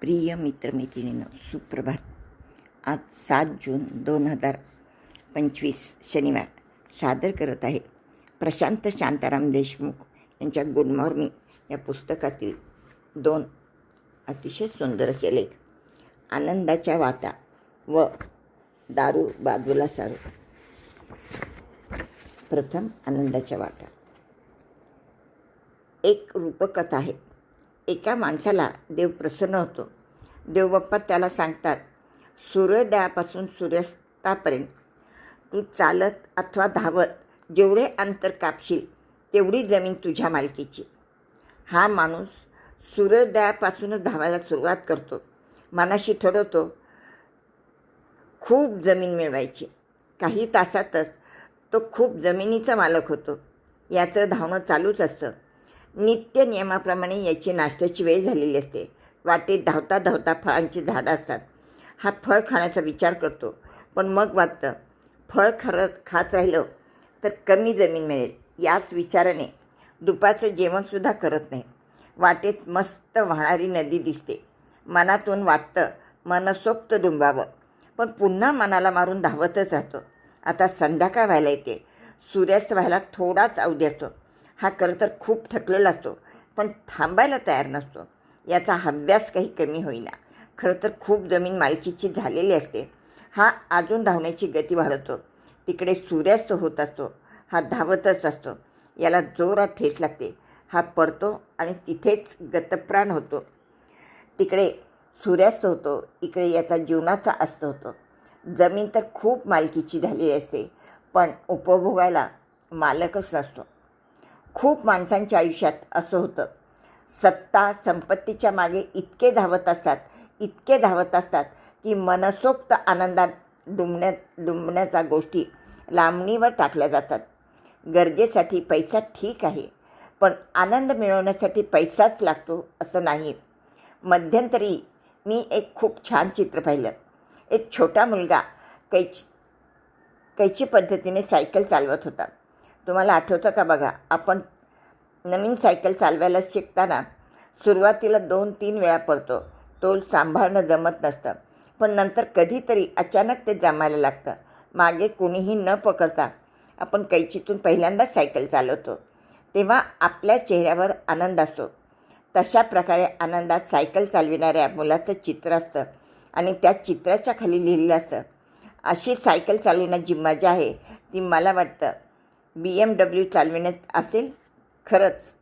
प्रिय मित्रमैत्रिणीनं सुप्रभात. आज सात जून दोन हजार पंचवीस शनिवार सादर करत आहे प्रशांत शांताराम देशमुख यांच्या गुड मॉर्निंग या पुस्तकातील दोन अतिशय सुंदर असे लेख. आनंदाच्या वाटा व दारू बाजूला सारू. प्रथम आनंदाच्या वाटा एक रूपकथा आहे. एका माणसाला देव प्रसन्न होतो. देवबाप्पा त्याला सांगतात सूर्योदयापासून सूर्यास्तापर्यंत तू चालत अथवा धावत जेवढे अंतर कापशील तेवढी जमीन तुझ्या मालकीची. हा माणूस सूर्योदयापासूनच धावायला सुरुवात करतो. मनाशी ठरवतो खूप जमीन मिळवायची. काही तासातच तो खूप जमिनीचा मालक होतो. याचं धावणं चालूच असतं. नित्य नियमाप्रमाणे याची नाश्त्याची वेळ झालेली असते. वाटेत धावता धावता फळांची झाडं असतात. हा फळ खाण्याचा विचार करतो. पण मग वाटतं फळ खरं खात राहिलं तर कमी जमीन मिळेल. याच विचाराने दुपारचं जेवणसुद्धा करत नाही. वाटेत मस्त वाहणारी नदी दिसते. मनातून वाटतं मनसोक्त डुंबावं. पण पुन्हा मनाला मारून धावतच राहतो. आता संध्याकाळ व्हायला येते. सूर्यास्त व्हायला थोडाच अवधी असतो. हा खरं तर खूप थकलेला असतो पण थांबायला तयार नसतो. याचा हव्यास काही कमी होईना. खरं तर खूप जमीन मालकीची झालेली असते. हा अजून धावण्याची गती वाढवतो. तिकडे सूर्यास्त होत असतो. हा धावतच असतो. याला जोरात ठेच लागते. हा पडतो आणि तिथेच गतप्राण होतो. तिकडे सूर्यास्त होतो. इकडे याचा जीवनाचा अस्त होतो. जमीन तर खूप मालकीची झालेली असते पण उपभोगायला मालकच नसतो. खूप माणसांच्या आयुष्यात असं होतं. सत्ता संपत्तीच्या मागे इतके धावत असतात इतके धावत असतात की मनसोक्त आनंदात डुंबण्यात डुंबण्याच्या गोष्टी लांबणीवर टाकल्या जातात. गरजेसाठी पैसा ठीक आहे पण आनंद मिळवण्यासाठी पैसाच लागतो असं नाही. मध्यंतरी मी एक खूप छान चित्र पाहिलं. एक छोटा मुलगा कैची कैची पद्धतीने सायकल चालवत होता. तुम्हाला आठवतं का बघा? आपण नवीन सायकल चालवायला शिकताना सुरुवातीला दोन तीन वेळा पडतो. तोल सांभाळणं जमत नसतं. पण नंतर कधीतरी अचानक ते जमायला लागतं. मागे कुणीही न पकडता आपण कैचीतून पहिल्यांदाच सायकल चालवतो. तेव्हा आपल्या चेहऱ्यावर आनंद असतो. तशा प्रकारे आनंदात सायकल चालविणाऱ्या मुलाचं चित्र असतं आणि त्या चित्राच्या खाली लिहिलेलं असतं. अशी सायकल चालविण्याची मजा आहे ती मला वाटतं. बी एम डब्ल्यू चालविण्यात असेल खरंच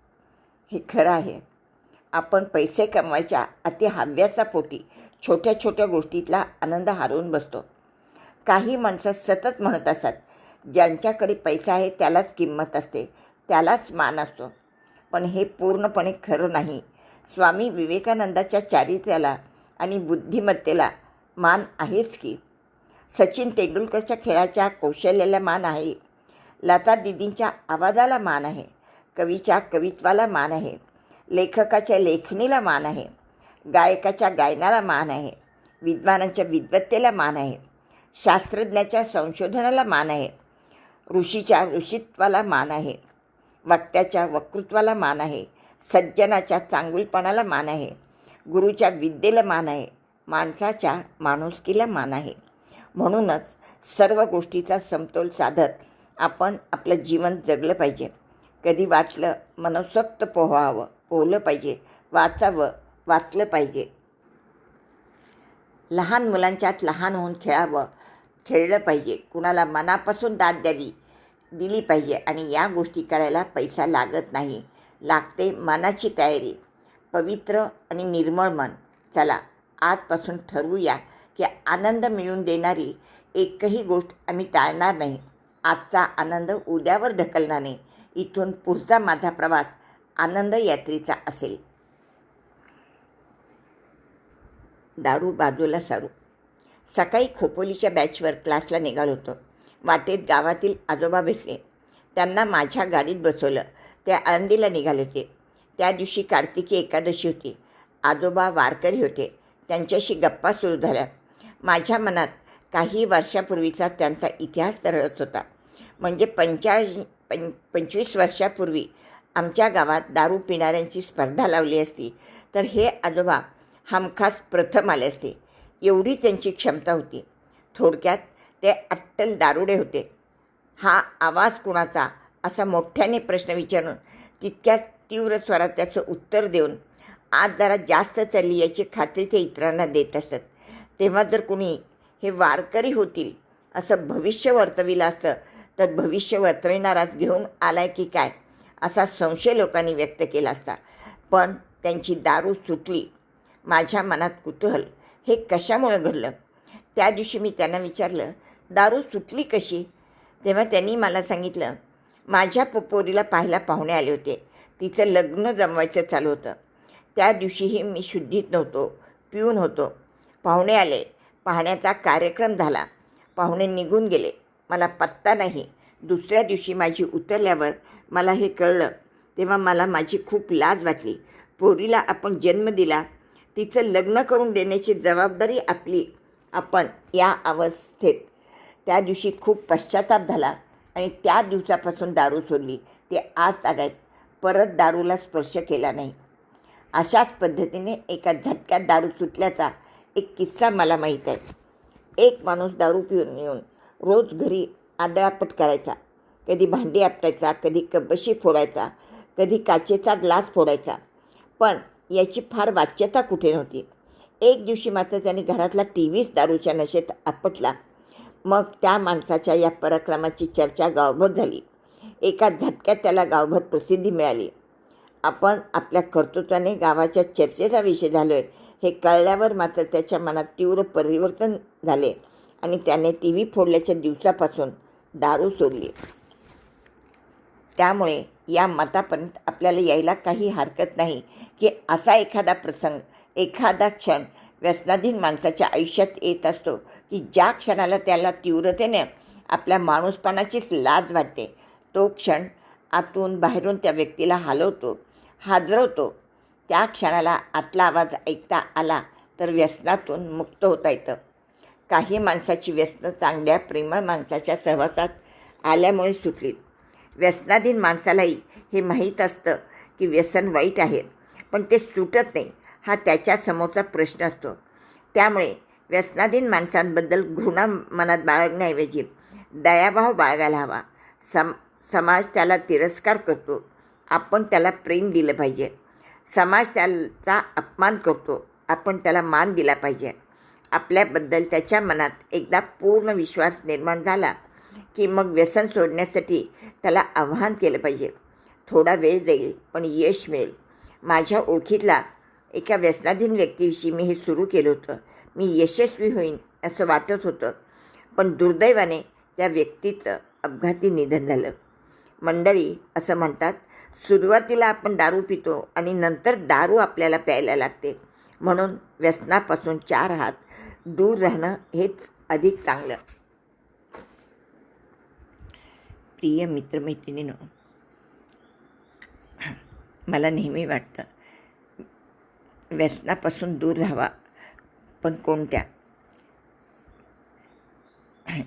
हे खरं आहे. आपण पैसे कमवायच्या अति हव्याचा पोटी छोट्या छोट्या गोष्टीतला आनंद हरवून बसतो. काही माणसं सतत म्हणत असतात ज्यांच्याकडे पैसा आहे त्यालाच किंमत असते त्यालाच मान असतो. पण हे पूर्णपणे खरं नाही. स्वामी विवेकानंदाच्या चारित्र्याला आणि बुद्धिमत्तेला मान आहेच की? सचिन तेंडुलकरच्या खेळाच्या कौशल्याला मान आहे. लता दिदींच्या आवाजाला मान आहे कवीच्या कवित्वाला मान आहे लेखकाच्या लेखणीला मान आहे गायकाच्या गायनाला मान आहे विद्वानांच्या विद्वत्तेला मान आहे शास्त्रज्ञाच्या संशोधनाला मान आहे ऋषीच्या ऋषित्वाला मान आहे वक्त्याच्या वक्तृत्वाला मान आहे सज्जनाच्या चांगुलपणाला मान आहे गुरुच्या विद्येला मान आहे माणसाच्या माणुसकीला मान आहे म्हणूनच सर्व गोष्टीचा समतोल साधत आपण आपलं जीवन जगलं पाहिजे. कधी वाचलं मनसोक्त पोहावं पोहलं पाहिजे वाचावं वाचलं पाहिजे. लहान मुलांच्यात लहान होऊन खेळावं खेळलं पाहिजे. कुणाला मनापासून दाद द्यावी दिली पाहिजे आणि या गोष्टी करायला पैसा लागत नाही. लागते मनाची तयारी. पवित्र आणि निर्मळ मन. चला आजपासून ठरवूया की आनंद मिळवून देणारी एकही गोष्ट आम्ही टाळणार नाही. आजचा आनंद उद्यावर ढकलणाने इथून पुढचा माझा प्रवास आनंद यात्रेचा असेल. दारू बाजूला सारू. सकाळी खोपोलीच्या बॅचवर क्लासला निघालो होतो. वाटेत गावातील आजोबा भेटले. त्यांना माझ्या गाडीत बसवलं. ते आळंदीला निघाले होते. त्या दिवशी कार्तिकी एकादशी होती. आजोबा वारकरी होते. त्यांच्याशी गप्पा सुरू झाल्या. माझ्या मनात काही वर्षापूर्वीचा त्यांचा इतिहास तरळत होता. म्हणजे पंचाळीस पं पंचवीस वर्षापूर्वी आमच्या गावात दारू पिणाऱ्यांची स्पर्धा लावली असती. तर हे आजोबा हमखास प्रथम आले असते. एवढी त्यांची क्षमता होती. थोडक्यात ते अट्टल दारुडे होते. हा आवाज कुणाचा? असा मोठ्याने प्रश्न विचारून तितक्याच तीव्र स्वरात त्याचं उत्तर देऊन आज जरा जास्त चालली याची खात्री ते इतरांना देत असत. तेव्हा जर कुणी हे वारकरी होतील असं भविष्य वर्तविलं असतं तर भविष्य वर्तविणाराच घेऊन आलाय की काय? असा संशय लोकांनी व्यक्त केला असता. पण त्यांची दारू सुटली. माझ्या मनात कुतूहल. हे कशामुळे घडलं? त्या दिवशी मी त्यांना विचारलं दारू सुटली कशी? तेव्हा त्यांनी मला सांगितलं माझ्या पपोरीला पाहायला पाहुणे आले होते. तिचं लग्न जमवायचं चालू होतं. त्या दिवशीही मी शुद्धीत नव्हतो पिऊन होतो. पाहुणे आले. पाहण्याचा कार्यक्रम झाला. पाहुणे निघून गेले. मला पत्ता नाही. दुसऱ्या दिवशी माझी उतरल्यावर मला हे कळलं तेव्हा मला माझी खूप लाज वाटली. पोरीला आपण जन्म दिला तिचं लग्न करून देण्याची जबाबदारी आपली आपण या अवस्थेत. त्या दिवशी खूप पश्चाताप झाला आणि त्या दिवसापासून दारू सोडली. ते आज तागायत परत दारूला स्पर्श केला नाही. अशाच पद्धतीने एका झटक्यात दारू सुटल्याचा एक किस्सा मला माहीत आहे. एक माणूस दारू पिऊन येऊन रोज घरी आदळापट करायचा कधी भांडी आपटायचा कधी कबशी फोडायचा कधी काचेचा ग्लास फोडायचा. पण याची फार वाच्यता कुठे नव्हती. एक दिवशी मात्र त्याने घरातला टी व्हीच दारूच्या नशेत आपटला. मग त्या माणसाच्या या पराक्रमाची चर्चा गावभर झाली. एका झटक्यात त्याला गावभर प्रसिद्धी मिळाली. आपण आपल्या कर्तृत्वाने गावाच्या चर्चेचा विषय झालो आहे हे कळल्यावर मात्र त्याच्या मनात तीव्र परिवर्तन झाले. आणि त्याने टी व्ही फोडल्याच्या दिवसापासून दारू सोडली. त्यामुळे या मतापर्यंत आपल्याला यायला काही हरकत नाही की असा एखादा प्रसंग एखादा क्षण व्यसनाधीन माणसाच्या आयुष्यात येत असतो की ज्या क्षणाला त्याला तीव्रतेने आपल्या माणूसपणाचीच लाज वाटते. तो क्षण आतून बाहेरून त्या व्यक्तीला हलवतो हादरवतो. त्या क्षणाला आतला आवाज ऐकता आला तर व्यसनातून मुक्त होता येतं. काही माणसाची व्यसनं चांगल्या प्रेमळ माणसाच्या सहवासात आल्यामुळे सुटलीत व्यसनाधीन माणसालाही हे माहीत असतं की व्यसन वाईट आहे पण ते सुटत नाही हा त्याच्या समोरचा प्रश्न असतो. त्यामुळे व्यसनाधीन माणसांबद्दल घृणा मनात बाळगण्याऐवजी दयाभाव बाळगायला हवा. सम समाज त्याला तिरस्कार करतो. आपण त्याला प्रेम दिलं पाहिजे. समाज त्याचा अपमान करतो. आपण त्याला मान दिला पाहिजे. आपल्याबद्दल त्याच्या मनात एकदा पूर्ण विश्वास निर्माण झाला की मग व्यसन सोडण्यासाठी त्याला आव्हान केलं पाहिजे. थोडा वेळ जाईल पण यश मिळेल. माझ्या ओळखीतला एका व्यसनाधीन व्यक्तीविषयी मी हे सुरू केलं होतं. मी यशस्वी होईन असं वाटत होतं पण दुर्दैवाने त्या व्यक्तीचं अपघाती निधन झालं. मंडळी असं म्हणतात सुरुवातीला आपण दारू पितो आणि नंतर दारू आपल्याला प्यायला लागते. म्हणून व्यसनापासून चार हात दूर राहणं हेच अधिक चांगलं. प्रिय मित्रमैत्रिणीनं मला नेहमी वाटतं व्यसनापासून दूर राहावा पण कोणत्या?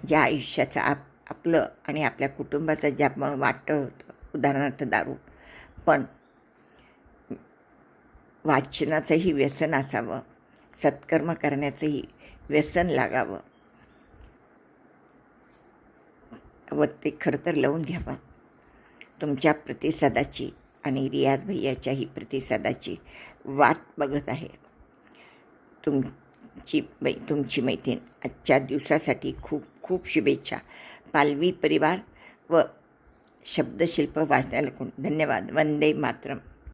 ज्या आयुष्याचं आप आपलं आणि आपल्या कुटुंबाचं ज्यामुळे वाटतं होतं उदाहरणार्थ दारू. पण वाचनाचंही व्यसन असावं सत्कर्म करण्याचंही व्यसन लागावं. व ते खरं तर लावून घ्यावा. तुमच्या प्रतिसादाची आणि रियाज भैयाच्याही प्रतिसादाची वाट बघत आहे. तुमची मै तुमची मैत्रीण आजच्या दिवसासाठी खूप खूप शुभेच्छा. पालवी परिवार व शब्दशिल्प वाचनाला धन्यवाद. वंदे मातरम.